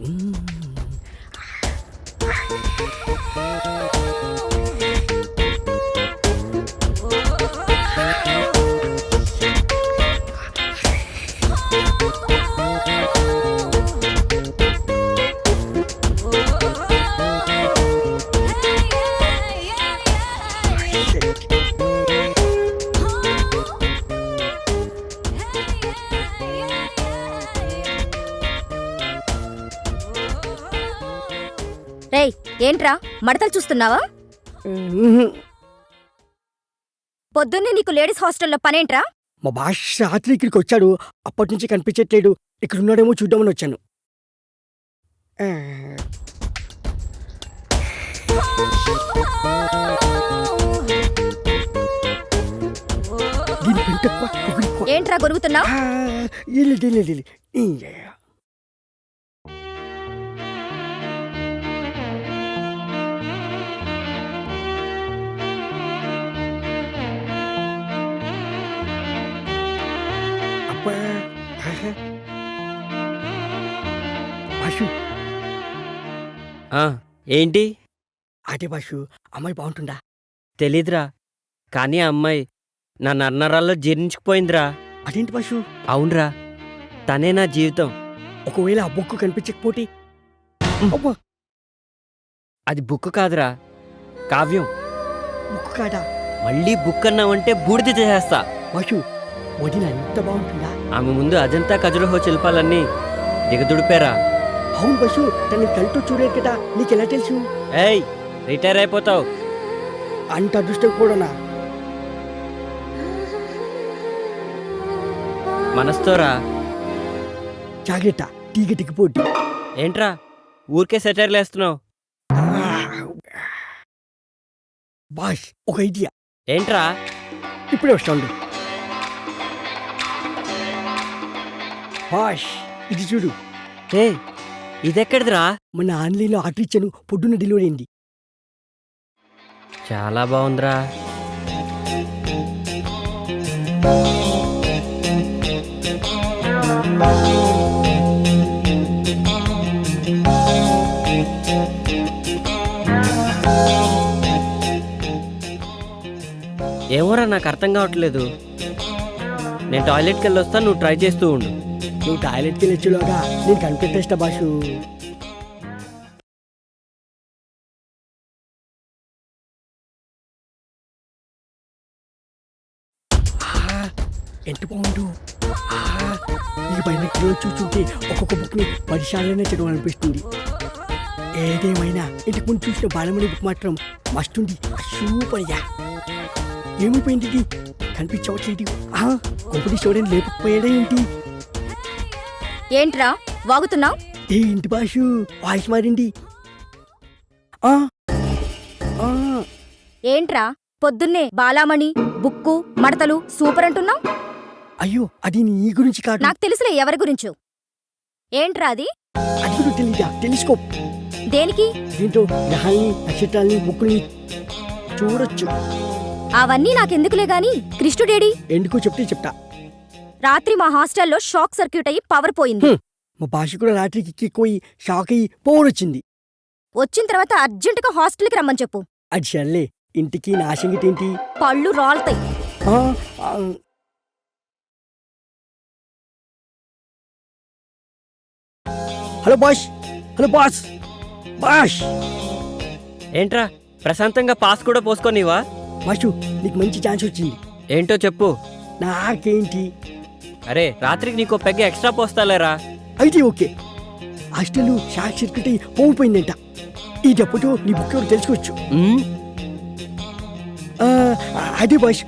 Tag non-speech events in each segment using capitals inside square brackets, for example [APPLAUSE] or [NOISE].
రేయ్ ఏంట్రా మడతలు చూస్తున్నావా? పొద్దున్నే నీకు లేడీస్ హాస్టల్లో పనేంట్రా? మా భాష రాత్రి ఇక్కడికి వచ్చాడు అప్పటి నుంచి కనిపించట్లేడు ఇక్కడ ఉన్నాడేమో చూద్దామని వచ్చాను. ఏంట్రా గొరుగుతున్నావు? ఏంటి? అదే బాషు అమ్మాయి బాగుంటుందా? తెలీదురా. కానీ ఆ అమ్మాయి నా నన్నరాల్లో జీర్ణించుకుపోయిందిరా. అదేంటి బాషు? అవునరా. తనే నా జీవితం. ఒకవేళ ఆ బుక్ కనిపించకపోతే? అబ్బా! అది బుక్ కాదురా. కావ్యం. బుక్ కాదా? మళ్ళీ బుక్ అన్నావంటే బూడిద చేసేస్తా. బాషు వదిన ఎంత బాగుంటుందా? ఆమె ముందు అజంతా ఖజురహో శిల్పాలన్నీ దిగదుడిపారా? అవును బస్సు తన కళ్ళతో చూడలేదు కదా నీకెలా తెలుసు? ఏయ్ రిటైర్ అయిపోతావు. అంత అదృష్టం కూడానా? మనస్తోరా జాగ్రత్త తీగ దిగిపోద్ది ఏంట్రా ఊరికే సెటైర్లు వేస్తున్నావు. బాష్ ఒక ఐడియా. ఏంట్రా? ఇప్పుడే వస్తాడు బాష్ ఇది చూడు. ఏ? ఇదెక్కడిదిరా? మన ఆన్లైన్లో ఆర్డర్ ఇచ్చాను పొద్దున్న డెలివరీ అయింది. చాలా బాగుందిరా. ఏమోరా నాకు అర్థం కావట్లేదు. నేను టాయిలెట్కి వెళ్ళి వస్తా నువ్వు ట్రై చేస్తూ ఉండు. నువ్వు టాయిలెట్కి వెళ్ళొచ్చులోగా నేను కనిపెట్టేస్తా బాషు ఆ, ఎంత బాగుండు ఆ, ఈ పైన కిలో చూస్తుంటే ఒక్కొక్క బుక్ని పరిశాలనే చదవాలనిపిస్తుంది ఏదేమైనా ఇంటికి ముందు చూసిన బాలమణి బుక్ మాత్రం మస్తుంది ఉంది. యా. ఏమైపోయింది కనిపించవట్లేదు. కొంపటి చూడని లేకపోయాడే ఏంటి? ఏంట్రా వాగుతున్నావు? ఏ ఇంటి భాషు వాయిస్ మారింది. ఏంట్రా పొద్దున్నే బాలామణి బుక్కు మడతలు సూపర్ అంటున్నావు? అయ్యో అది నీ గురించి కాదు. నాకు తెలుసులే ఎవరి గురించో. ఏంట్రా అది? తెలుసుకో. దేనికి? దీంతో గ్రహాల్ని నక్షత్రాల్ని బుక్కుని చూడొచ్చు. అవన్నీ నాకెందుకులే గాని కృష్ణుడేడి? ఎందుకో చెప్తే చెప్తా. రాత్రి మా హాస్టల్లో షాక్ సర్క్యూట్ అయ్యి పవర్ పోయింది. మా భాష కూడా రాత్రికి ఎక్కిపోయి షాక్ అయ్యి పోరొచ్చింది వచ్చిన తర్వాత అర్జెంటుగా హాస్టల్కి రమ్మని చెప్పు. అది సర్లే ఇంటికి నా సంగతి ఏంటి? పళ్ళు రాలుతాయి. Hello boss hello boss boss ఏంట్రా ప్రశాంతంగా పాస్ కూడా పోసుకోనివా బాషు నీకు మంచి ఛాన్స్ వచ్చింది. ఏంటో చెప్పు. నాకేంటి? అరే రాత్రికి నీకో పెగ్గ ఎక్స్ట్రా పోస్తాలేరా? అయితే ఓకే. హాస్టల్ షార్ట్ సర్క్యూట్ అయి పోగిపోయిందంట ఈ డబ్బుతో నీ బుక్ ఎవరు తెలుసుకోవచ్చు? అదే బాష్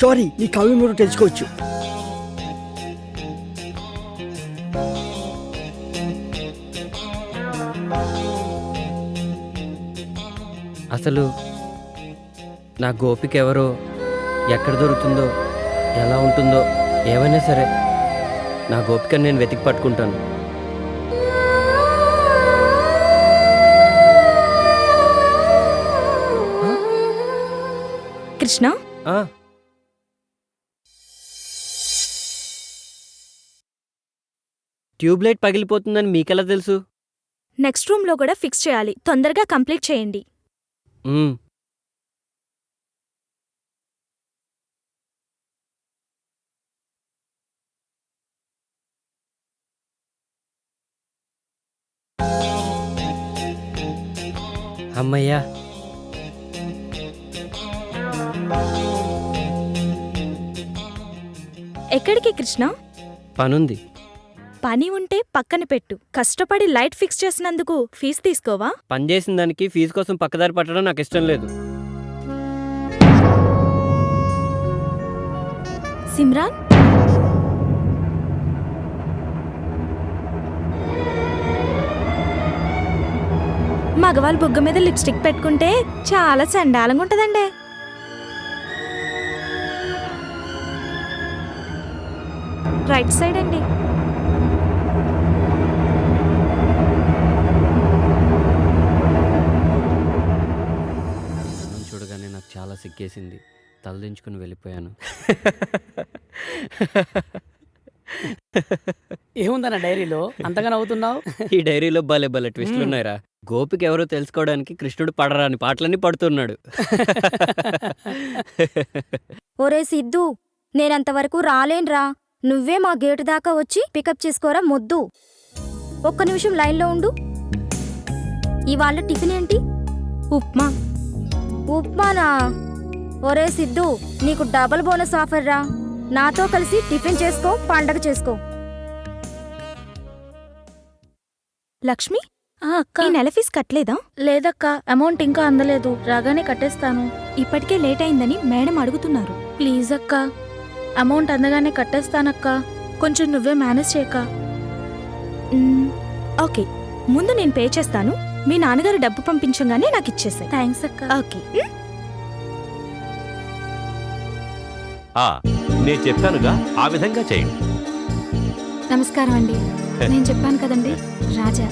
సారీ నీ కావ్యం ఎవరు తెలుసుకోవచ్చు? అసలు నా గోపిక ఎవరో ఎక్కడ దొరుకుతుందో ఎలా ఉంటుందో ఏమైనా సరే నా గోపికను నేను వెతికి పట్టుకుంటాను. కృష్ణ? ట్యూబ్లైట్ పగిలిపోతుందని మీకెలా తెలుసు? నెక్స్ట్ రూమ్లో కూడా ఫిక్స్ చేయాలి. తొందరగా కంప్లీట్ చేయండి. అమ్మయ్యా. ఎక్కడికి కృష్ణ? పనుంది. పని ఉంటే పక్కన పెట్టు. కష్టపడి లైట్ ఫిక్స్ చేసినందుకు ఫీజు తీసుకోవా? పని చేసిన దానికి ఫీజు కోసం పక్కదారి పట్టడం నాకు ఇష్టం లేదు. సిమ్రాన్? మగవాళ్ళ బుగ్గ మీద లిప్స్టిక్ పెట్టుకుంటే చాలా చండాలంగా ఉంటదండి. రైట్ సైడ్ అండి. చూడగానే నాకు చాలా సిగ్గేసింది. తలదించుకుని వెళ్ళిపోయాను. ఏముందన్న డైరీలో? అంతగా నవ్వుతున్నావు? ఈ డైరీలో భలే భలే ట్విస్టులు ఉన్నాయిరా. గోపికి ఎవరో తెలుసుకోవడానికి కృష్ణుడు పడరాని పాటలన్నీ పడుతున్నాడు. ఒరే సిద్ధు నేనంతవరకు రాలేన్రా. నువ్వే మా గేటు దాకా వచ్చి పికప్ చేసుకోరా మొద్దు. ఒక్క నిమిషం లైన్లో ఉండు. ఇవాళ టిఫిన్ ఏంటి? ఉప్మా. ఉప్మానా? ఒరే సిద్ధు నీకు డబల్ బోనస్ ఆఫర్ రా నాతో కలిసి టిఫిన్ చేసుకో పండగ చేసుకో. లక్ష్మి అక్క. ఈ నెల ఫీజు కట్టలేదా? లేదక్క అమౌంట్ ఇంకా అందలేదు. రాగానే కట్టేస్తాను. ఇప్పటికే లేట్ అయిందని మేడం అడుగుతున్నారు. ప్లీజ్ అక్క. అమౌంట్ అందగానే కట్టేస్తానక్క. కొంచెం నువ్వే మేనేజ్ చేయక మ్మ్, ఓకే. ముందు నేను పే చేస్తాను. మీ నాన్నగారు డబ్బు పంపించగానే నాకు ఇచ్చేసాయి. థ్యాంక్స్ అక్క. ఓకే. ఆ నేను చెప్పానుగా ఆ విధంగా చేయండి. నమస్కారం అండి. [LAUGHS] నేను చెప్పాను కదండి రాజా.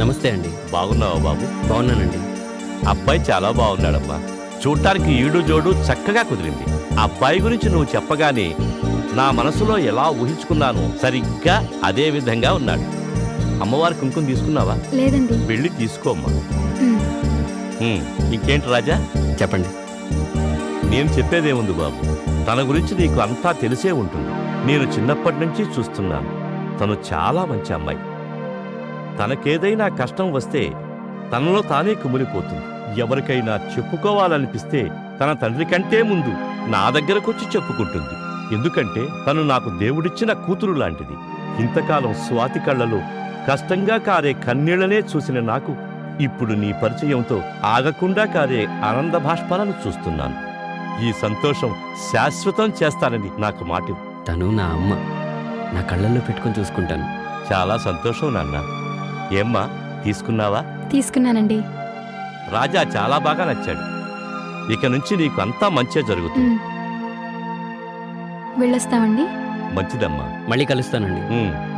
నమస్తే అండి. బాగున్నావా బాబు? బాగున్నానండి. అబ్బాయి చాలా బాగున్నాడమ్మా చూడటానికి ఈడు జోడు చక్కగా కుదిరింది. అబ్బాయి గురించి నువ్వు చెప్పగానే నా మనసులో ఎలా ఊహించుకున్నానో సరిగ్గా అదే విధంగా ఉన్నాడు. అమ్మవారి కుంకుమ తీసుకున్నావా? లేదండి. వెళ్ళి తీసుకోమ్మా. ఉమ్, ఇంకేంటి రాజా? చెప్పండి. నేను చెప్పేదేముంది బాబు? తన గురించి నీకు అంతా తెలిసే ఉంటుంది. నేను చిన్నప్పటి నుంచి చూస్తున్నాను. తను చాలా మంచి అమ్మాయి. తనకేదైనా కష్టం వస్తే తనలో తానే కుమిలిపోతుంది. ఎవరికైనా చెప్పుకోవాలనిపిస్తే తన తండ్రి కంటే ముందు నా దగ్గరకొచ్చి చెప్పుకుంటుంది. ఎందుకంటే తను నాకు దేవుడిచ్చిన కూతురు లాంటిది. ఇంతకాలం స్వాతి కళ్ళలో కష్టంగా కారే కన్నీళ్ళనే చూసిన నాకు ఇప్పుడు నీ పరిచయంతో ఆగకుండా కారే ఆనంద భాష్పాలను చూస్తున్నాను. ఈ సంతోషం శాశ్వతం చేస్తానని నాకు మాట. తను నా అమ్మ. నా కళ్ళల్లో పెట్టుకొని చూసుకుంటాను. చాలా సంతోషం నాన్న. ఏమ్మా తీసుకున్నావా? తీసుకున్నానండి. రాజా చాలా బాగా నచ్చాడు. ఇక నుంచి నీకు అంతా మంచే జరుగుతుంది. వెళ్ళొస్తామండి. మంచిదమ్మా. మళ్ళీ కలుస్తానండి. ఉమ్.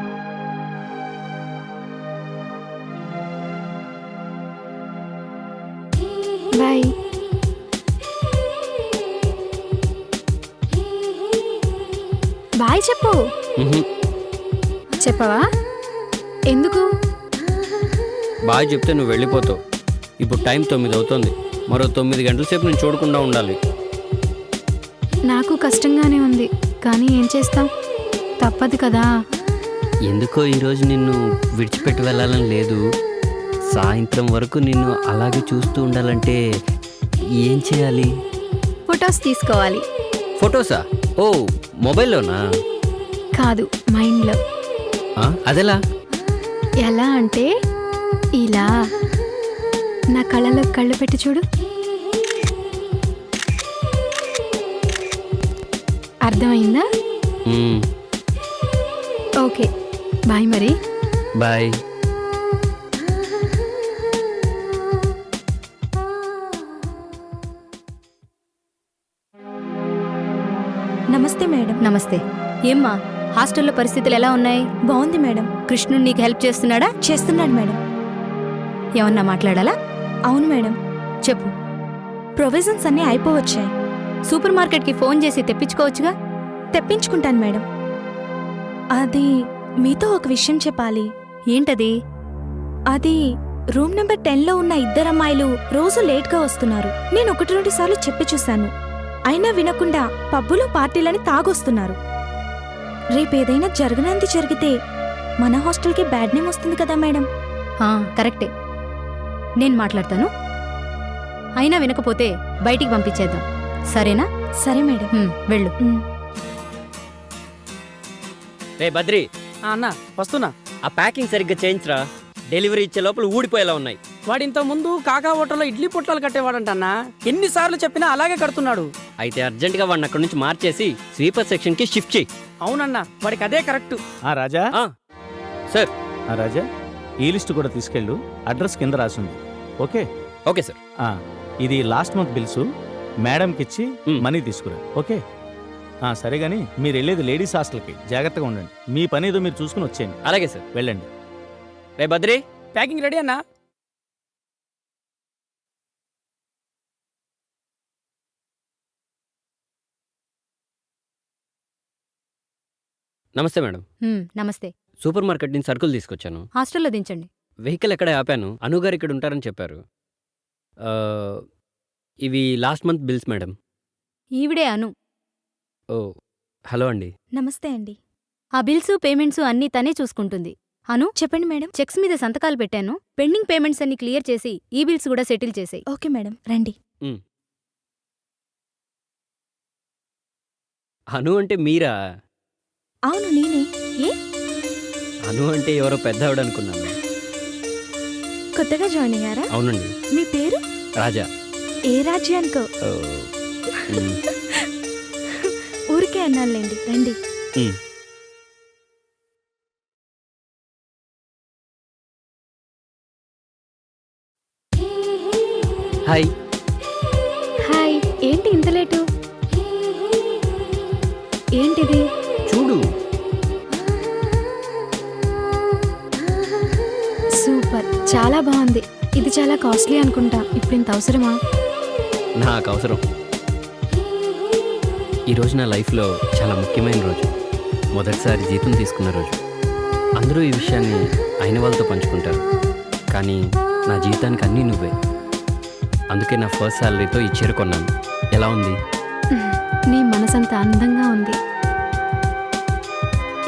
బాయ్. బాయ్ చెప్పు. మ్హూ. చెప్పవా? బాగా చెప్తే నువ్వు వెళ్ళిపోతావు. ఇప్పుడు టైం తొమ్మిది అవుతుంది. మరో తొమ్మిది గంటల సేపు నేను చూడకుండా ఉండాలి. నాకు కష్టంగానే ఉంది. కానీ ఏం చేస్తాం? తప్పదు కదా. ఎందుకో ఈరోజు నిన్ను విడిచిపెట్టి వెళ్ళాలని లేదు. సాయంత్రం వరకు నిన్ను అలాగే చూస్తూ ఉండాలంటే ఏం చేయాలి? ఫొటోస్ తీసుకోవాలి. ఫొటోసా? ఓ మొబైల్లోనా? కాదు మైండ్లో. అదెలా? ఎలా అంటే ఇలా నా కళ్ళలో కళ్ళు పెట్టి చూడు. అర్థమైందా? ఓకే. బాయ్ మరి. బాయ్. నమస్తే మేడం. నమస్తే. ఏమ్మా హాస్టల్లో పరిస్థితులు ఎలా ఉన్నాయి? బాగుంది మేడం. కృష్ణుడు నీకు హెల్ప్ చేస్తున్నాడా? చేస్తున్నాడు మేడం. ఏమన్నా మాట్లాడాలా? అవును మేడం. చెప్పు. ప్రొవిజన్స్ అన్నీ అయిపోవచ్చాయి సూపర్ మార్కెట్కి ఫోన్ చేసి తెప్పించుకోవచ్చుగా? తెప్పించుకుంటాను మేడం. అది మీతో ఒక విషయం చెప్పాలి. ఏంటది? అది రూమ్ నెంబర్ టెన్లో ఉన్న ఇద్దరు అమ్మాయిలు రోజు లేట్గా వస్తున్నారు. నేను ఒకటి రెండు సార్లు చెప్పి చూశాను. అయినా వినకుండా పబ్బులు పార్టీలని తాగొస్తున్నారు. రేపేదైనా జరగనంది జరిగితే మన హాస్టల్కి బ్యాడ్ నేమ్ వస్తుంది కదా మేడం? కరెక్టే. నేను మాట్లాడతాను? అయినా వినకపోతే బయటికి పంపించేద్దాం. సరేనా? సరే మేడం. హ్మ్, వెళ్ళు. రే బద్రి. ఆ, అన్న వస్తున్నా. ఆ ప్యాకింగ్ సరిగ్గా చేయించరా. డెలివరీ ఇచ్చే లోపల ఊడిపోయేలా ఉన్నాయి. వాడు ఇంత ముందు కాకా హోటల్లో ఇడ్లీ పొట్లాలు కట్టేవాడంట అన్న ఎన్నిసార్లు చెప్పినా అలాగే కడుతున్నాడు. అయితే అర్జెంటుగా వాడిని అక్కడి నుంచి మార్చేసి స్వీపర్ సెక్షన్కి షిఫ్ట్ చేయి. అవునన్న వాడికి అదే కరెక్ట్. ఆ రాజా? ఆ, సార్. ఆ రాజా? ఈ లిస్ట్ కూడా తీసుకెళ్ళు. అడ్రస్ కింద రాసింది. ఓకే? Okay sir. ఆ, ఇది లాస్ట్ మంత్ బిల్స్. మేడంకి ఇచ్చి మ్. మనీ తీసుకురా. ఓకే? ఆ, సరే కానీ మీరు వెళ్ళేది లేడీస్ హాస్టల్కి. జాగ్రత్తగా ఉండండి. మీ పని ఏదో మీరు చూసుకుని వచ్చేయండి. అలాగే సార్. వెళ్ళండి. రే బద్రి. ప్యాకింగ్ రెడీ అన్నా? నమస్తే మేడం. హ్మ్, నమస్తే. సూపర్ మార్కెట్ నుంచి సరుకులు తీసుకొచ్చాను. హాస్టల్లో దించండి. వెహికల్ ఎక్కడే ఆపాను? అనుగారు ఇక్కడ ఉంటారని చెప్పారు. ఆ, ఇవి లాస్ట్ మంత్ బిల్స్ మేడం. ఈవిడే అను. ఓ హలో అండి. నమస్తే అండి. ఆ బిల్స్ పేమెంట్స్ అన్నీ తనే చూసుకుంటుంది. అను చెప్పండి మేడం. చెక్స్ మీద సంతకాలు పెట్టాను. పెండింగ్ పేమెంట్స్ అన్ని క్లియర్ చేసి ఈ బిల్స్ కూడా సెటిల్ చేసేయి. Okay madam. రండి. అను అంటే మీరా? అవును నేనే. ఏ? అను అంటే ఎవరో పెద్దవాడు అనుకున్నాను. కొత్తగా జాయిన్ అయ్యారా? అవునండి. మీ పేరు? రాజా. ఏ రాజ్యానికో ఓ, మ్, ఊరికే అన్నానులేండి రండి. మ్. హాయ్. హాయ్ ఏంటి ఇంత లేటు? ఏంటిది? చూడు. చాలా బాగుంది. ఇది చాలా కాస్ట్లీ అనుకుంటా. ఇప్పుడు ఇంత అవసరమా? నాకు అవసరం. ఈరోజు నా లైఫ్లో చాలా ముఖ్యమైన రోజు. మొదటిసారి జీతం తీసుకున్న రోజు. అందరూ ఈ విషయాన్ని అయిన వాళ్ళతో పంచుకుంటారు. కానీ నా జీవితానికి అన్నీ నువ్వే. అందుకే నా ఫస్ట్ శాలరీతో ఈ చీర కొన్నాను. ఎలా ఉంది? నీ మనసంత అందంగా ఉంది.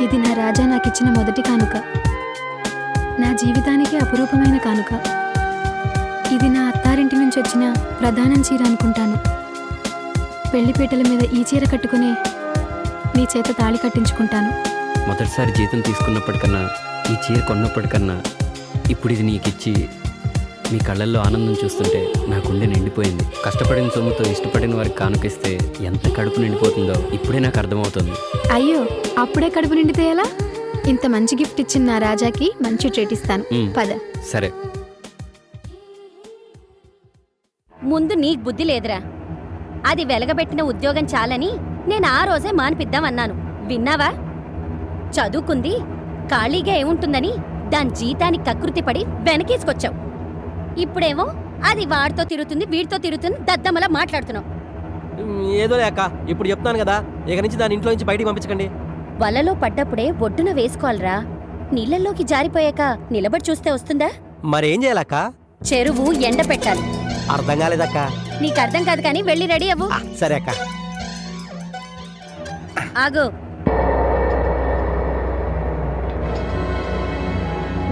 ఇది నా రాజా నాకిచ్చిన మొదటి కానుక. నా జీవితానికి అపురూపమైన కానుక. ఇది నా అత్తారింటి నుంచి వచ్చిన ప్రధానం చీర అనుకుంటాను. పెళ్ళిపీటల మీద ఈ చీర కట్టుకునే నీ చేత తాళి కట్టించుకుంటాను. మొదటిసారి జీతం తీసుకున్నప్పటికన్నా ఈ చీర కొన్నప్పటికన్నా ఇప్పుడు ఇది నీకు ఇచ్చి మీ కళ్ళల్లో ఆనందం చూస్తుంటే నా గుండె నిండిపోయింది. కష్టపడిన సొమ్ముతో ఇష్టపడిన వారికి కానుకిస్తే ఎంత కడుపు నిండిపోతుందో ఇప్పుడే నాకు అర్థమవుతుంది. అయ్యో అప్పుడే కడుపు నిండితే ఎలా? ఇంత మంచి గిఫ్ట్ ఇచ్చిన నా రాజాకి మంచి ట్రీట్ ఇస్తాను. పద. సరే. ముందు నీకు బుద్ధి లేదురా. అది వెలగబెట్టిన ఉద్యోగం చాలని నేను ఆ రోజే మానిపిద్దామన్నాను. విన్నావా? చదువుకుంది ఖాళీగా ఏముంటుందని దాని జీతానికి కకృతిపడి వెనకేసుకొచ్చావు. ఇప్పుడేమో అది వాడితో తిరుగుతుంది వీడితో తిరుగుతుంది దద్దమ్మలా మాట్లాడుతున్నావు. ఏదో లేక ఇప్పుడు చెప్తాను కదా. ఇక నుంచి దాని ఇంట్లో నుంచి బయటికి పంపించకండి. వలలో పడ్డప్పుడే ఒడ్డున వేసుకోవాలిరా. నీళ్ళల్లోకి జారిపోయాక నిలబడి చూస్తే వస్తుందా? మరేం చేయాలక్క? చెరువు ఎండ పెట్టాలి. అర్థం కాలేదక్క. నీకు అర్థం కాదు కానీ వెళ్ళి రెడీ అవ్వు. ఆ, సరే అక్క. ఆగు.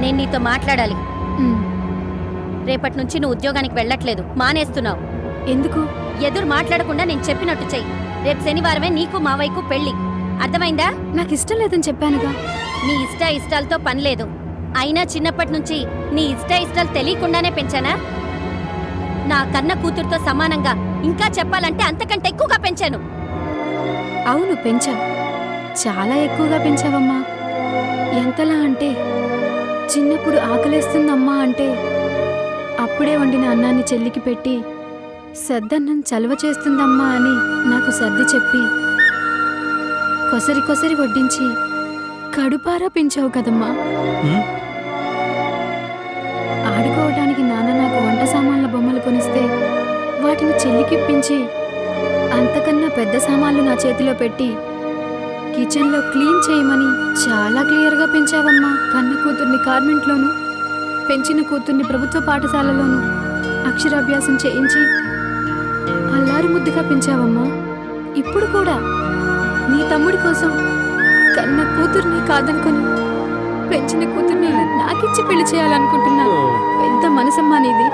నేను నీతో మాట్లాడాలి. రేపటి నుంచి నువ్వు ఉద్యోగానికి వెళ్ళట్లేదు. మానేస్తున్నావు. ఎందుకు? ఎదురు మాట్లాడకుండా నేను చెప్పినట్టు చెయ్యి. రేపు శనివారమే నీకు మావయ్యకు పెళ్ళి అర్థమైందా? నాకు ఇష్టం లేదని చెప్పానుగా. నీ ఇష్ట ఇష్టాలతో పని లేదు. అయినా చిన్నప్పటి నుంచి నీ ఇష్ట ఇష్టాలు తెలియకుండానే పెంచానా? నా కన్న కూతురుతో సమానంగా ఇంకా చెప్పాలంటే అంతకంటే ఎక్కువగా పెంచాను. అవును పెంచా. చాలా ఎక్కువగా పెంచావమ్మా. ఎంతలా అంటే చిన్నప్పుడు ఆకలేస్తుందమ్మా అంటే అప్పుడే వండిన అన్నాన్ని చెల్లికి పెట్టి సద్దన్నం చలవ చేస్తుందమ్మా అని నాకు సర్ది చెప్పి కొసరి కొసరి వడ్డించి కడుపారా పెంచావు కదమ్మా. ఆడుకోవడానికి నాన్న నాకు వంట సామాన్ల బొమ్మలు కొనిస్తే వాటిని చెల్లికిప్పించి అంతకన్నా పెద్ద సామాన్లు నా చేతిలో పెట్టి కిచెన్లో క్లీన్ చేయమని చాలా క్లియర్గా పెంచావమ్మా. కన్న కూతుర్ని కార్మెంట్లోను పెంచిన కూతుర్ని ప్రభుత్వ పాఠశాలలోనూ అక్షరాభ్యాసం చేయించి అల్లారు ముద్దుగా పెంచావమ్మా. ఇప్పుడు కూడా నీ తమ్ముడి కోసం కన్న కూతుర్ని కాదనుకొని పెంచిన కూతుర్ని నాకిచ్చి పెళ్ళి చేయాలనుకుంటున్నా. పెద్ద మనసమ్మా నీది?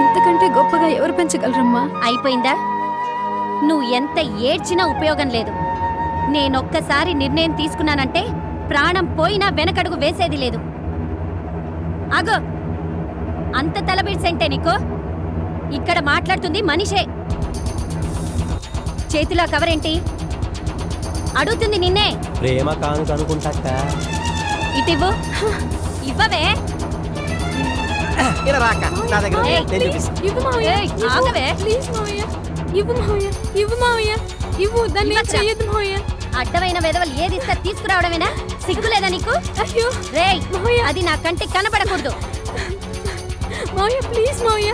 ఇంతకంటే గొప్పగా ఎవరు పెంచగలరమ్మా? అయిపోయిందా? నువ్వు ఎంత ఏడ్చినా ఉపయోగం లేదు. నేనొక్కసారి నిర్ణయం తీసుకున్నానంటే ప్రాణం పోయినా వెనకడుగు వేసేది లేదు. అగో! అంత తలబిడ్సంటే నీకు? ఇక్కడ మాట్లాడుతుంది మనిషే. చేతిలో కవరేంటి? అడుగుతుంది నిన్నే. ప్రేమ కానుక అనుకుంటాక ఇటివ్వు. ఇవ్వవే. ఇలా రాక నా దగ్గర ఉంది. ఏయ్, నేను చూపిస్తా. ఇవ్వు మావయ్య. ఏయ్, ఇవ్వు. ఆగవే. ప్లీజ్ మావయ్య. ఇవ్వు మావయ్య. ఇవ్వు మావయ్య. ఇవ్వు దాన్ని ఏం ఇవ్వచ్చా? మావయ్య. అడ్డమైన వెదవలు ఏది ఇస్తా తీసుకురావడమేనా? సిగ్గులేదా నీకు? అయ్యో. రేయ్ అది నా కంటికి కనపడకూడదు. మావయ్య ప్లీజ్ మావయ్య.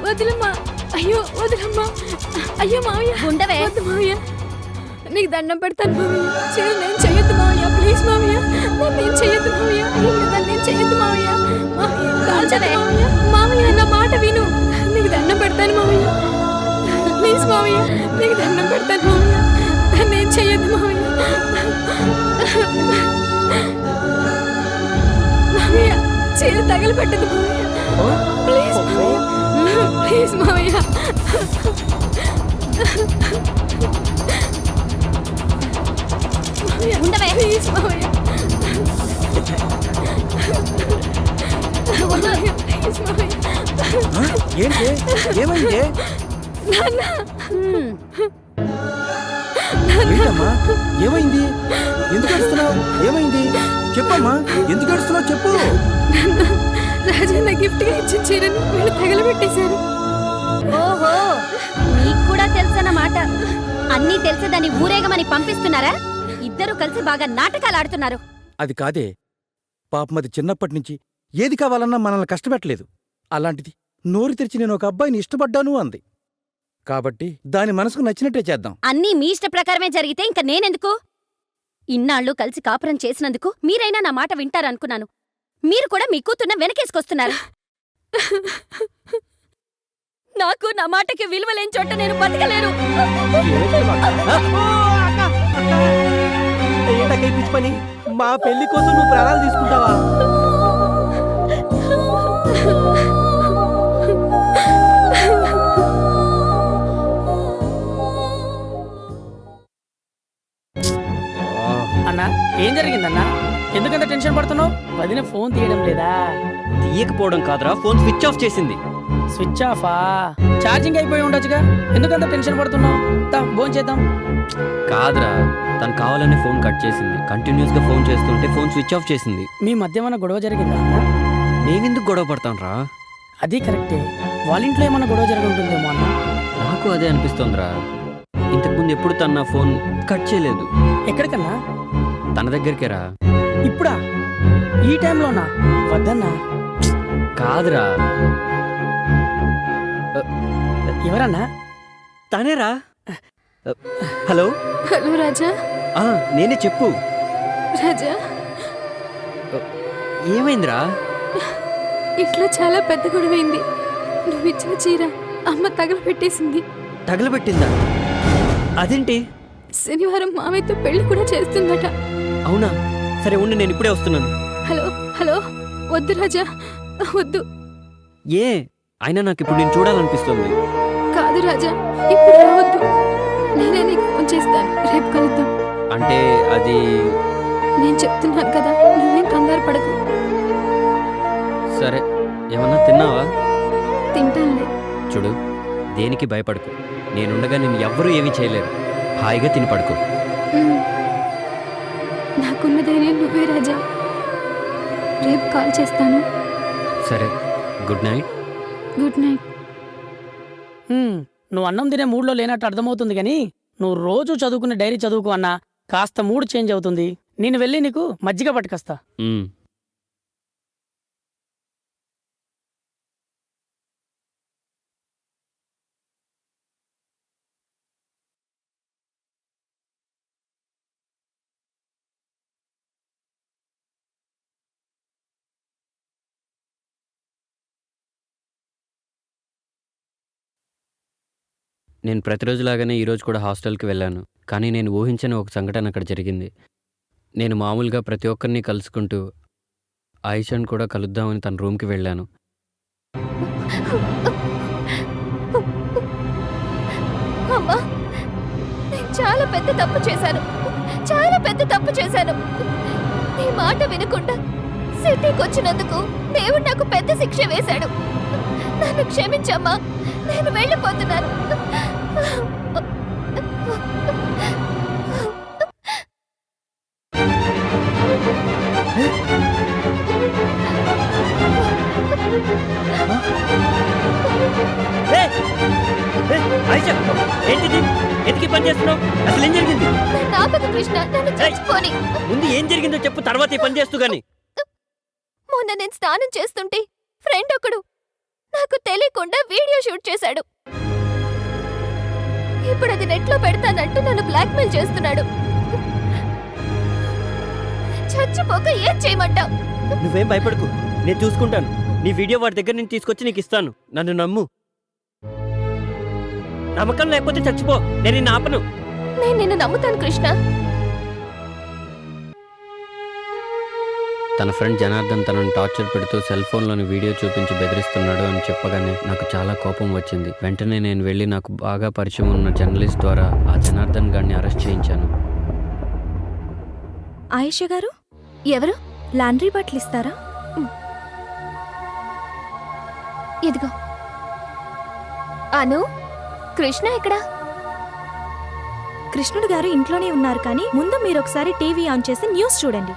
వదిలమ్మా. అయ్యో వదిలమ్మా. అయ్యో మావయ్య. ఉండవే. వద్దు మావయ్య. నీకు దండం పెడతాను మావయ్య చీర నేను చెయ్యొద్దు మావయ్య. ప్లీజ్ మావయ్య. నేను చెయ్యొద్దు మావయ్య. నేను చెయ్యొద్దు మావయ్య. ఉండవే. మావయ్య. నా మాట విను. నీకు దండం పెడతాను మావయ్య. ప్లీజ్ మావయ్య. నీకు దండం పెడతాను మావయ్య. నేను చెయ్యొద్దు మావయ్య. మావయ్య చీర తగలబెట్టదు ప్లీజ్ మావయ్య. ప్లీజ్ మావయ్య. ఉండవే. ఏంటి? ఏమైంది? హ్మ్. ఏంటమ్మా? ఏమైంది? ఎందుకు ఏడుస్తున్నావు? ఏమైంది? చెప్పమ్మా. ఎందుకు ఏడుస్తున్నావు? చెప్పు. రాజన్న గిఫ్ట్గా ఇచ్చిన చీరని వీళ్ళు తగలబెట్టేశారు. ఓహో నీకు కూడా తెలుసన్నమాట. అన్నీ తెలిసి దాన్ని ఊరేగమని పంపిస్తున్నారా? ఇద్దరు కలిసి బాగా నాటకాలు ఆడుతున్నారు. అది కాదే. పాపం అది చిన్నప్పటి నుంచి ఏది కావాలన్నా మనల్ని కష్టపెట్టలేదు. అలాంటిది నోరు తెరిచి నేను ఒక అబ్బాయిని ఇష్టపడ్డాను అంది. కాబట్టి దాని మనసుకు నచ్చినట్టే చేద్దాం. అన్నీ మీ ఇష్ట ప్రకారమే జరిగితే ఇంక నేనెందుకు? ఇన్నాళ్ళు కలిసి కాపురం చేసినందుకు మీరైనా నా మాట వింటారనుకున్నాను. మీరు కూడా మీ కూతున్న వెనకేసుకొస్తున్నారు. నాకు నా మాటకి విలువలేని చోట నేను బతకలేను. పని మా పెళ్ళి కోసం నువ్వు ప్రాణాలు తీసుకుంటావా? అన్నా ఏం జరిగిందన్నా? ఎందుకంత టెన్షన్ పడుతున్నావు? వదిన ఫోన్ తీయడం లేదా? తీయకపోవడం కాదురా ఫోన్ స్విచ్ ఆఫ్ చేసింది. స్విచ్ ఆఫా ఛార్జింగ్ అయిపోయి ఉండొచ్చుగా. ఎందుకంత టెన్షన్ పడుతున్నావు? భోన్ చేద్దాం. కాదురా తను కావాలనే ఫోన్ కట్ చేసింది. కంటిన్యూస్గా ఫోన్ చేస్తుంటే ఫోన్ స్విచ్ ఆఫ్ చేసింది. మీ మధ్య ఏమైనా గొడవ జరిగిందా? నేనెందుకు గొడవ పడతాను రా అది కరెక్టే. వాళ్ళ ఇంట్లో ఏమైనా గొడవ జరిగి ఉంటుందేమో అన్న? నాకు అదే అనిపిస్తోందిరా. ఇంతకుముందు ఎప్పుడు తను నా ఫోన్ కట్ చేయలేదు. ఎక్కడికన్నా? తన దగ్గరికే రా ఇప్పుడా? ఈ టైంలోనా? వద్దన్నా? కాదురా. ఎవరన్నా? తనేరా? హలో? హలో రాజా. ఆ, నేనే చెప్పు. రాజా. ఏమైందిరా? ఇంట్లో చాలా పెద్ద గొడవైంది. నువ్వు ఇచ్చిన చీర అమ్మ తగలబెట్టేసింది. తగలబెట్టిందా? అదేంటి? శనివారం మామయ్యతో పెళ్ళి కూడా చేస్తుందట. అవునా? సరే ఉండి నేను ఇప్పుడే వస్తున్నాను. Hello hello. వద్దు రాజా. వద్దు. ఏ? అయినా నాకు ఇప్పుడు నేను చూడాలనిపిస్తుంది. కాదు రాజా ఇప్పుడు రావద్దు. నేనే నీకు ఫోన్ చేస్తాను. రేపు కలుద్దాం. అంటే అది నేను చెప్తున్నాను కదా నువ్వేం కంగారు పడకు. సరే ఏమన్నా తిన్నావా? తింటానులే. చూడు దేనికి భయపడకు. నేనుండగా నేను ఎవ్వరూ ఏమీ చేయలేరు. హాయిగా తిని పడుకో. ఉమ్. నాకున్న ధైర్యం నువ్వే రాజా. రేపు కాల్ చేస్తాను. సరే గుడ్ నైట్. Good night. నువ్వు అన్నం తినే మూడ్లో లేనట్టు అర్థమవుతుంది కానీ నువ్వు రోజు చదువుకునే డైరీ చదువుకు అన్నా కాస్త మూడ్ చేంజ్ అవుతుంది. నేను వెళ్ళి నీకు మజ్జిగ పట్టుకొస్తా. నేను ప్రతిరోజులాగానే ఈరోజు కూడా హాస్టల్కి వెళ్ళాను. కానీ నేను ఊహించని ఒక సంఘటన అక్కడ జరిగింది. నేను మామూలుగా ప్రతి ఒక్కరిని కలుసుకుంటూ ఆయిషాను కూడా కలుద్దామని తన రూమ్కి వెళ్ళాను. అమ్మా! నేను చాలా పెద్ద తప్పు చేశాను. చాలా పెద్ద తప్పు చేశాను. నీ మాట వినకుండా సిటీకి వచ్చినందుకు దేవుడు నాకు పెద్ద శిక్ష వేశాడు. నన్ను క్షమించమ్మా. నేను వెళ్ళిపోతున్నాను. ఏంటిది? పని చేస్తున్నావు? అసలు ఏం జరిగింది? ముందు ఏం జరిగిందో చెప్పు తర్వాత పని చేస్తూ గాని. మొన్న నేను స్నానం చేస్తుంటే ఫ్రెండ్ ఒకడు నాకు తెలియకుండా వీడియో షూట్ చేశాడు. ఇప్పుడు అది నెట్లో పెడతానంటూ నన్ను బ్లాక్మెయిల్ చేస్తున్నాడు. చచ్చిపోక ఏం చేయమంటావు? నువ్వేం భయపడకు. నేను చూసుకుంటాను. నీ వీడియో వాడి దగ్గర నుంచి తీసుకొచ్చి నీకు ఇస్తాను. నన్ను నమ్ము. నమ్మకం లేకపోతే చచ్చిపో. నేను నిన్ను ఆపను. నేను నిన్ను నమ్ముతాను కృష్ణ. తన ఫ్రెండ్ జనార్దన్ తనను టార్చర్ పెడుతూ సెల్ ఫోన్లోని వీడియో చూపించి బెదిరిస్తున్నాడు అని చెప్పగానే నాకు చాలా కోపం వచ్చింది. వెంటనే నేను వెళ్ళి నాకు బాగా పరిచయం ఉన్న జర్నలిస్ట్ ద్వారా ఆ జనార్దన్ గారిని అరెస్ట్ చేయించాను. ఆయుష గారు? ఎవరు? లాండ్రీ బట్టలు ఇస్తారా ఇదిగో. అను కృష్ణ ఎక్కడా? కృష్ణుడు గారు ఇంట్లోనే ఉన్నారు కానీ ముందు మీరు ఒకసారి టీవీ ఆన్ చేసి న్యూస్ చూడండి.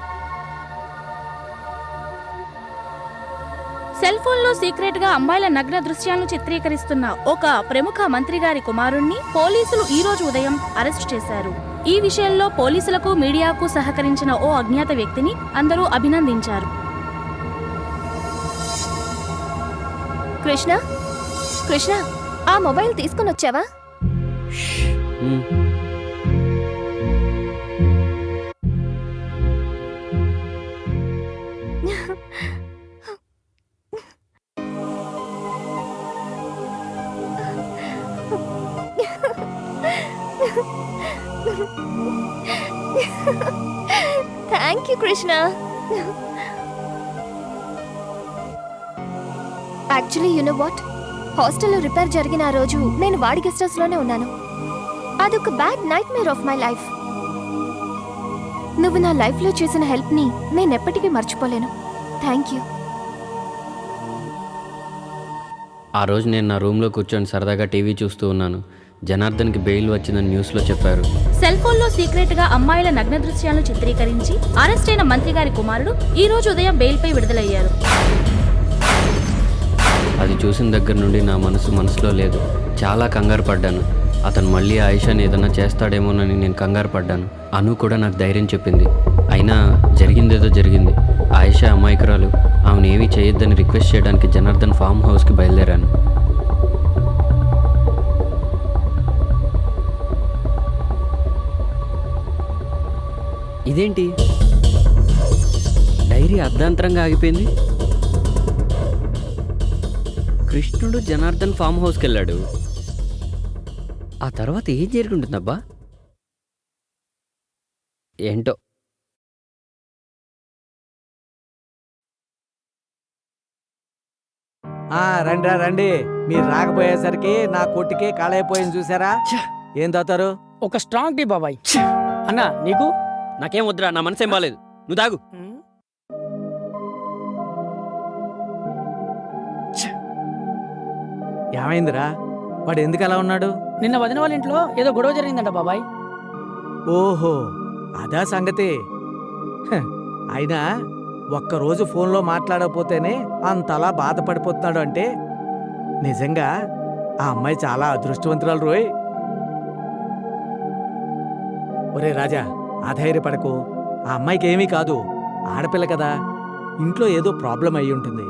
సెల్ ఫోన్లో సీక్రెట్గా అమ్మాయిల నగ్న దృశ్యాలను చిత్రీకరిస్తున్న ఒక ప్రముఖ మంత్రి గారి కుమారుణ్ణి పోలీసులు ఈ రోజు ఉదయం అరెస్ట్ చేశారు. ఈ విషయంలో పోలీసులకు మీడియాకు సహకరించిన ఓ అజ్ఞాత వ్యక్తిని అందరూ అభినందించారు. కృష్ణ? కృష్ణ ఆ మొబైల్ తీసుకుని వచ్చావా thank you Krishna actually you know what హాస్టల్లో రిపేర్ జరిగిన ఆ రోజు నేను వాడి గెస్ట్ హౌస్లోనే ఉన్నాను. అదొక bad nightmare of my life నువ్వు నా లైఫ్లో చేసిన హెల్ప్ని నేను ఎప్పటికీ మర్చిపోలేను. థ్యాంక్ యూ ఆ రోజు నేను నా రూమ్లో కూర్చొని సరదాగా టీవీ చూస్తూ ఉన్నాను. జనార్దన్కి బెయిల్ వచ్చిందని న్యూస్లో చెప్పారు. సెల్ ఫోన్లో సీక్రెట్గా అమ్మాయిల నగ్న దృశ్యాలను చిత్రీకరించి అరెస్ట్ అయిన మంత్రి గారి కుమారుడు ఈ రోజు ఉదయం బెయిల్పై విడుదలయ్యారు. అది చూసిన దగ్గర నుండి నా మనసు మనసులో లేదు. చాలా కంగారు పడ్డాను. అతను మళ్ళీ ఆయిషాని ఏదన్నా చేస్తాడేమోనని నేను కంగారు పడ్డాను. అను కూడా నాకు ధైర్యం చెప్పింది. అయినా జరిగిందేదో జరిగింది. ఆయిషా అమాయకురాలు. ఆమెను ఏమీ చేయొద్దని రిక్వెస్ట్ చేయడానికి జనార్దన్ ఫామ్ హౌస్కి బయలుదేరాను. ఇదేంటి? డైరీ అర్ధాంతరంగా ఆగిపోయింది. కృష్ణుడు జనార్దన్ ఫామ్ హౌస్కి వెళ్ళాడు. ఆ తర్వాత ఏం జరుగుంటుందబ్బా? ఏంటో? ఆ రండి రండి. మీరు రాకపోయేసరికి నా కొట్టికే కాలైపోయింది చూసారా? ఏం తాతారు? ఒక స్ట్రాంగ్ టీ బాబాయ్. అన్నా నీకు? నాకేం వద్దురా నా మనసేం బాలేదు. నువ్వు దాగు ఏమైందిరా? వాడు ఎందుకు అలా ఉన్నాడు? నిన్న వదిన వాళ్ళ ఇంట్లో ఏదో గొడవ జరిగిందంట బాబాయ్. ఓహో అదా సంగతి. హ, అయినా ఒక్కరోజు ఫోన్లో మాట్లాడకపోతేనే అంతలా బాధపడిపోతున్నాడు అంటే నిజంగా ఆ అమ్మాయి చాలా అదృష్టవంతురాలు రోయ్. ఒరే రాజా అధైర్యపడకు. ఆ అమ్మాయికి ఏమీ కాదు ఆడపిల్ల కదా. ఇంట్లో ఏదో ప్రాబ్లం అయి ఉంటుంది.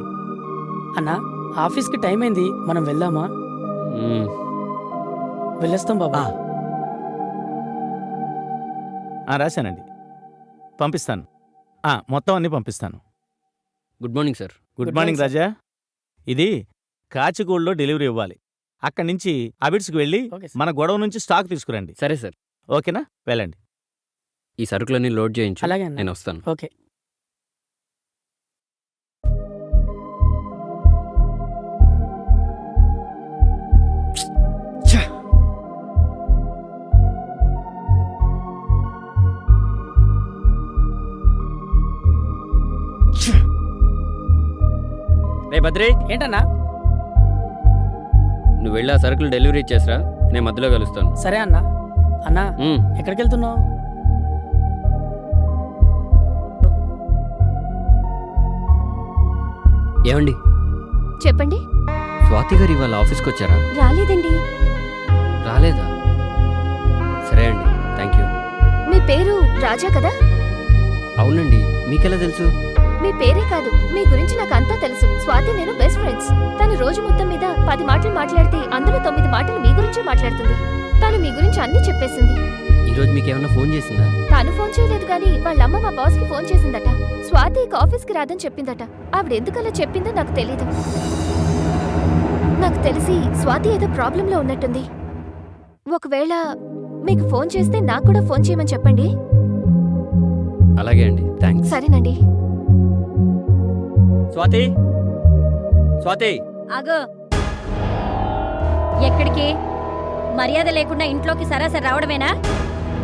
అన్నా ఆఫీస్కి టైం అయింది. మనం వెళ్దామా. వెళ్ళొస్తాం బాబా. రాశానండి. పంపిస్తాను. ఆ, మొత్తం అన్ని పంపిస్తాను. Good morning sir. Good morning Raja. ఇది కాచిగూడలో డెలివరీ ఇవ్వాలి. అక్కడి నుంచి అబిడ్స్కి వెళ్ళి. మన గొడవ నుంచి స్టాక్ తీసుకురండి. సరే సార్. ఓకేనా? వెళ్ళండి. ఈ సరుకులన్నీ లోడ్ చేయించు. అలాగే అన్న. నేను వస్తాను. ఓకే. రే భద్రే. ఏంటన్నా? నువ్వు వెళ్ళి ఆ సరుకులు డెలివరీ ఇచ్చేసరా. నేను మధ్యలో కలుస్తాను. సరే అన్నా. అన్నా ఉమ్, ఎక్కడికి వెళ్తున్నావు ఏమండి? చెప్పండి. స్వాతి గారు ఇవాళ ఆఫీస్కి వచ్చారా? రాలేదండి. రాలేదా? సరే అండి థ్యాంక్ యూ. మీ పేరు రాజా కదా? అవునండి మీకెలా తెలుసు? మీ పేరే కాదు మీ గురించి నాకు అంతా తెలుసు. స్వాతి నేను బెస్ట్ ఫ్రెండ్స్ తను రోజు మొత్తం మీద పది మాటలు మాట్లాడితే అందులో తొమ్మిది మాటలు మీ గురించే మాట్లాడుతుంది. తను మీ గురించి అన్ని చెప్పేసింది. ఈరోజు మీకు ఏమైనా ఫోన్ చేసిందా? తను ఫోన్ చేయలేదు కానీ వాళ్ళ అమ్మ మా బాస్కి ఫోన్ చేసిందట. స్వాతి ఇక ఆఫీస్కి రాదని చెప్పిందట. ఆవిడ ఎందుకలా చెప్పిందో నాకు తెలీదు. నాకు తెలిసి స్వాతి ఏదో ప్రాబ్లంలో ఉన్నట్టుంది. ఒకవేళ మీకు ఫోన్ చేస్తే నాకు కూడా ఫోన్ చేయమని చెప్పండి. అలాగే అండి. థ్యాంక్స్ సరేనండి. స్వాతి? స్వాతి? అగో. ఎక్కడికి? మర్యాద లేకుండా ఇంట్లోకి సరాసరి రావడమేనా?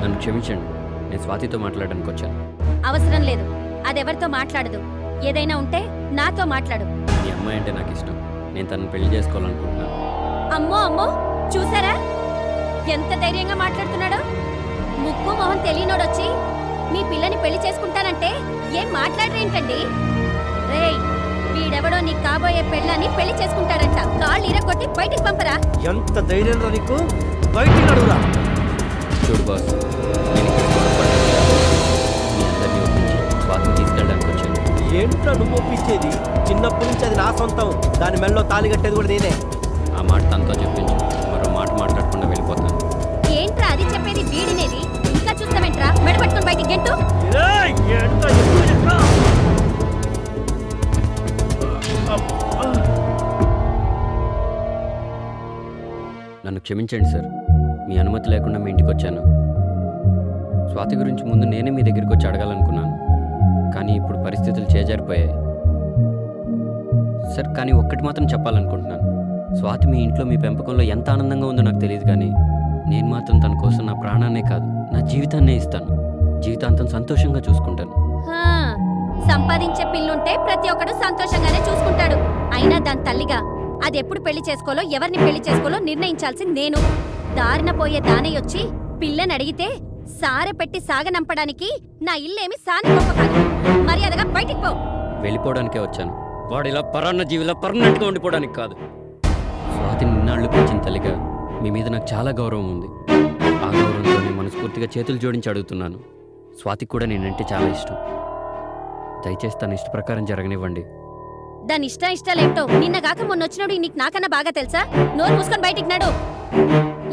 నన్ను క్షమించండి. నేను స్వాతితో మాట్లాడడానికి వచ్చాను. అవసరం లేదు. అదెవరితో మాట్లాడదు. ఏదైనా ఉంటే నాతో మాట్లాడు. మీ అమ్మాయి అంటే నాకు ఇష్టం. నేను తనను పెళ్ళి చేసుకోవాలనుకుంటున్నాను. అమ్మో అమ్మో! చూసారా? ఎంత ధైర్యంగా మాట్లాడుతున్నాడో! ముక్కు మొహం తెలియనోడొచ్చి మీ పిల్లని పెళ్ళి చేసుకుంటానంటే ఏం మాట్లాడరేంటండి? రేయ్ వీడెవడో నీ కాబోయే పెళ్ళని పెళ్ళి చేసుకుంటాడంట. కాళ్ళు ఇరగొట్టి బయటికి పంపరా. ఎంత ధైర్యం నీకు? బయటికి అడుగురా చూడు బాస్ ఏంట్రా నువ్వు ఒప్పించేది? చిన్నప్పటి నుంచి అది నా సొంతం. దాని మెళ్ళలో తాళి కట్టేది కూడా నేనే. ఆ మాట తనతో చెప్పించు. మరో మాట మాట్లాడకుండా వెళ్ళిపోతాను. ఏంట్రా అది చెప్పేది వీడినేది? ఇంకా చూస్తావేంట్రా? మెడపట్టుకొని బయటికి గెంటు నన్ను క్షమించండి సార్. మీ అనుమతి లేకుండా మీ ఇంటికి వచ్చాను. స్వాతి గురించి ముందు నేనే మీ దగ్గరికి వచ్చి అడగాలనుకున్నాను. పరిస్థితులు చేజారిపోయాయి. సార్ కానీ ఒక్కటి మాత్రం చెప్పాలనుకుంటున్నాను. స్వాతి మీ ఇంట్లో మీ పెంపకంలో ఎంత ఆనందంగా ఉందో నాకు తెలియదు కానీ నేను మాత్రం తన కోసం నా ప్రాణాన్నే కాదు నా జీవితాన్నే ఇస్తాను. జీవితాంతం సంతోషంగా చూసుకుంటాను. హా, సంపాదించే పిల్లుంటే ప్రతి ఒక్కడు సంతోషంగానే చూసుకుంటాడు. అయినా దాని తల్లిగా అది ఎప్పుడు పెళ్ళి చేసుకోలో ఎవరిని పెళ్ళి చేసుకోలో నిర్ణయించాల్సింది నేను. దారిన పోయే దానయ్యొచ్చి పిల్లని అడిగితే సారె పెట్టి సాగనంపడానికి నా ఇల్లేమి సాని గొప్ప కాదు. బయటికి పో. వెళ్ళిపోవడానికే వచ్చాను. వాడు ఇలా పరాన్న జీవిలా పర్మనెంట్గా ఉండిపోవడానికి కాదు. స్వాతి నిన్నాళ్ళు పెంచిన తల్లిగా మీ మీద నాకు చాలా గౌరవం ఉంది. ఆ గౌరవంతో నేను మనస్ఫూర్తిగా చేతులు జోడించి అడుగుతున్నాను. స్వాతికి కూడా నేనంటే చాలా ఇష్టం. దయచేసి తన ఇష్ట ప్రకారం జరగనివ్వండి. దాని ఇష్ట ఇష్టాలేంటో నిన్న కాక మొన్న వచ్చినోడు నీకు నాకన్నా బాగా తెలుసా? నోరు మూసుకొని బయటికి నాడు.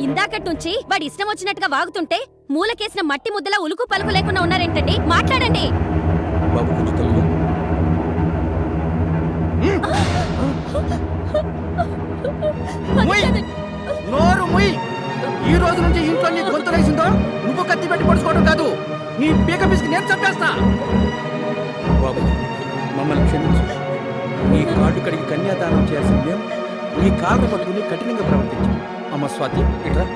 ఇందాకటి నుంచి వాడి ఇష్టం వచ్చినట్టుగా వాగుతుంటే మూలకేసిన మట్టి ముద్దలా ఉలుకు పలుకు లేకుండా ఉన్నారేంటండి? మాట్లాడండి. బాబు నోరు ముయ్! ఈ రోజు నుంచి ఇంట్లో నీ గొంతు వేసిందో నువ్వు కత్తి పెట్టి పడుకోవడం కాదు. నీ పీక పిసికి నేను చంపేస్తా. బాబు మమ్మల్ని క్షమించు. నీ కాళ్ళు కడిగి కన్యాదానం చేయాల్సిన మేము నీ కాళ్ళ పట్టుకుని కఠినంగా ప్రవర్తించు. అమ్మ స్వాతి ఇట్రా.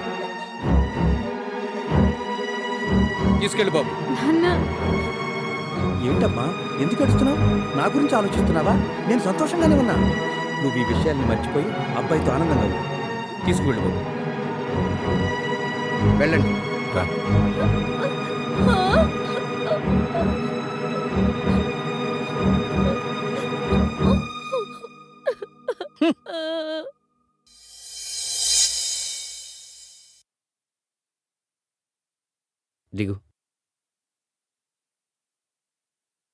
తీసుకెళ్ళి బాబు. నాన్న ఏంటమ్మా ఎందుకు అడుస్తున్నావు నా గురించి ఆలోచిస్తున్నావా? నేను సంతోషంగానే ఉన్నా. నువ్వు ఈ విషయాన్ని మర్చిపోయి అబ్బాయితో ఆనందంగా ఉండు. వెళ్ళండి. రా.